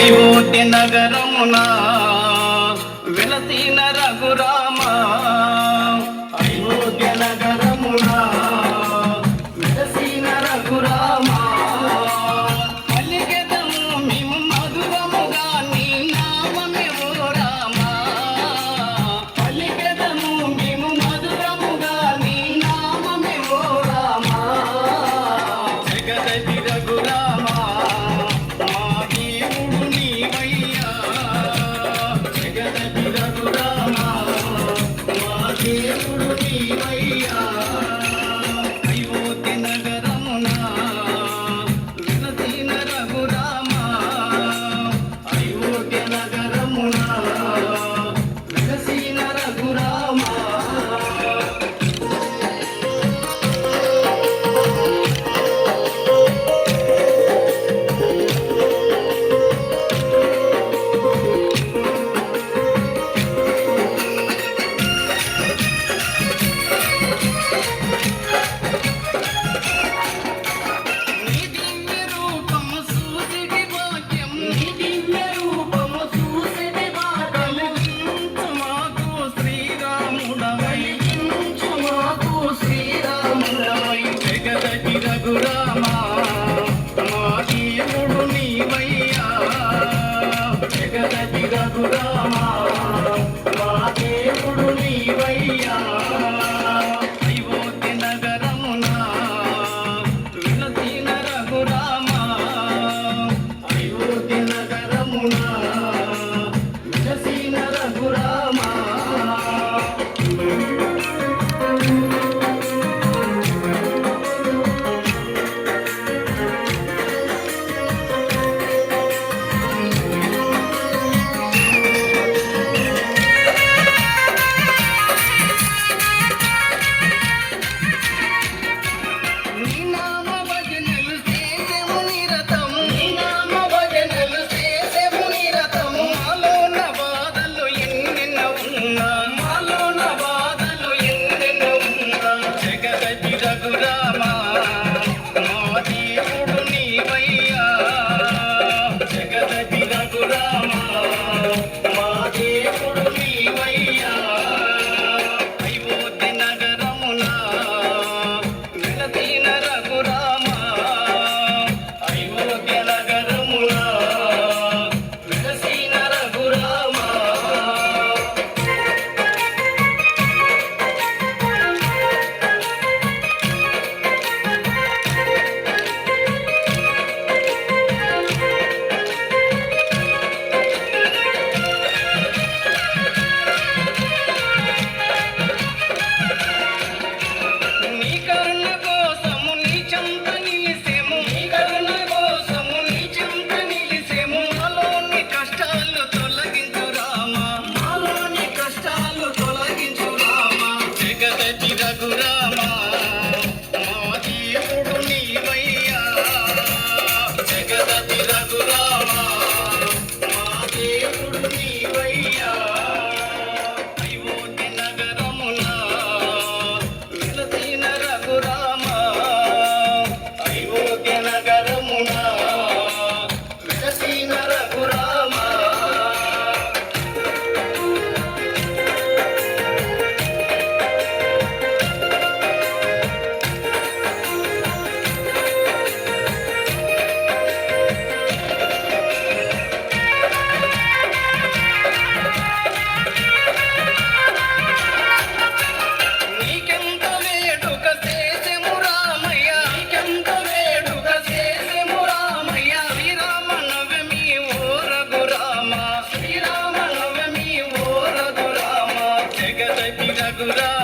అయోధ్య నగరమున వెలసిన నగరమునా వినదీన Raghurama Ayodhya నగరమున Come on. Madura.